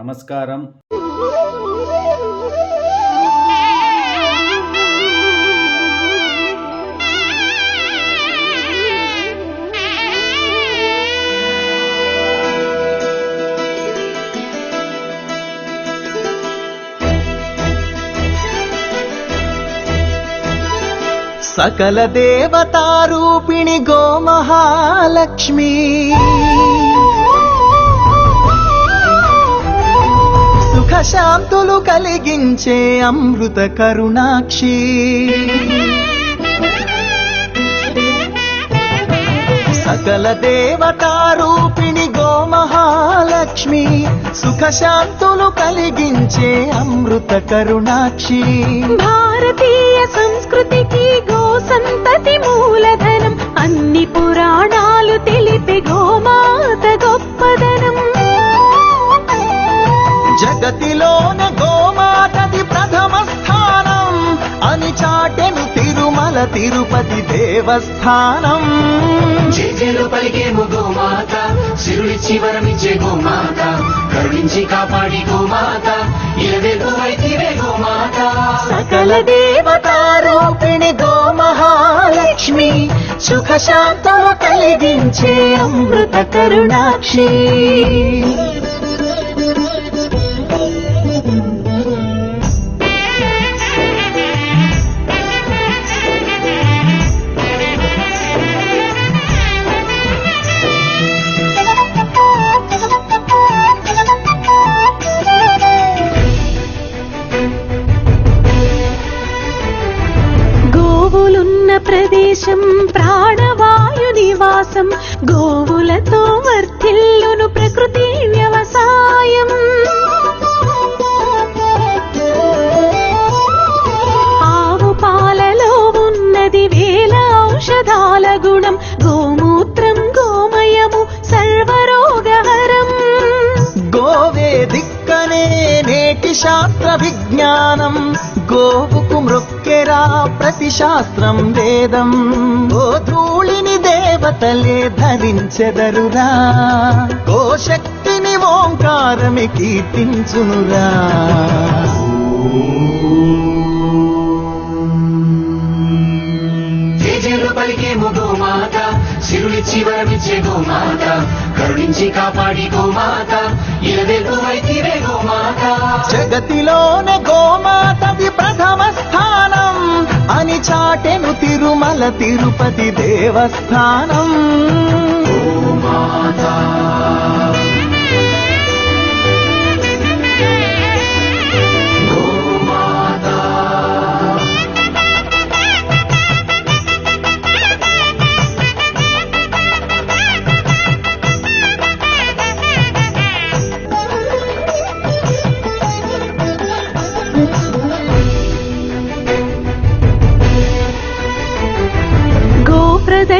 నమస్కారం. సకల దేవతారూపిణి గోమహాలక్ష్మి. శాంతులు కలిగించే అమృత కరుణాక్షి. సకల దేవతారూపిణి గోమహాలక్ష్మి సుఖశాంతులు కలిగించే అమృత కరుణాక్షి. భారతీయ సంస్కృతికి గో సంతతి మూలధనం అన్ని పురాణాలు తెలిపే గో తిరుమల తిరుపతి దేవస్థానం. జేజేలు పలికేము గోమాత వరమిచ్చే గోమాత కరుణించి కాపాడి గోమాత వైతివే గోమాత. సకల దేవతారూపిణి గోమహాలక్ష్మి సుఖ శాంతము కలిగించే అమృత కరుణాక్షి. ప్రదేశం ప్రాణవాయు నివాసం. గోవులతో వర్ధిల్లును ప్రకృతి వ్యవసాయం. ఆవు పాలలో ఉన్నది వేల ఔషధాల గుణం. గోమూత్రం గోమయము సర్వరోగహరం. గోవే దిక్కనే నేటి శాస్త్ర విజ్ఞానం గోవుకు మృక్కెరా ప్రతి శాస్త్రం వేదం. ఓ ధూళిని దేవతలే ధరించెదరురా. గో శక్తిని ఓంకారమి కీర్తించునురా. పలికేము గోమాత సిరులిచ్చి వరమిచ్చే గోమాత కరుణించి కాపాడి గోమాత వైతివే గోమాత జగతిలోనే చాటెను తిరుమల తిరుపతి దేవస్థానం.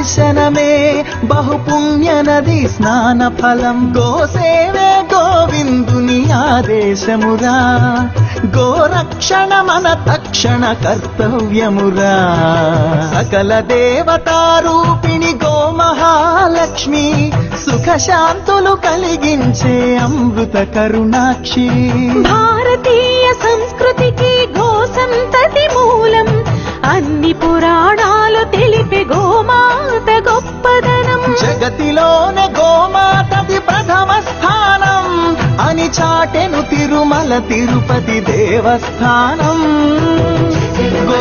దర్శనమే బహుపుణ్య నది స్నాన ఫలం గోసేవే గోవిందుని ఆదేశమురా. గోరక్షణ మన తక్షణ కర్తవ్యమురా. సకల దేవతారూపిణి గోమహాలక్ష్మి సుఖశాంతులు కలిగించే అమృత కరుణాక్షి. భారతీయ సంస్కృతికి జగతిలోనే గోమాతది ప్రథమ స్థానం అని చాటెను తిరుమల తిరుపతి దేవస్థానం గో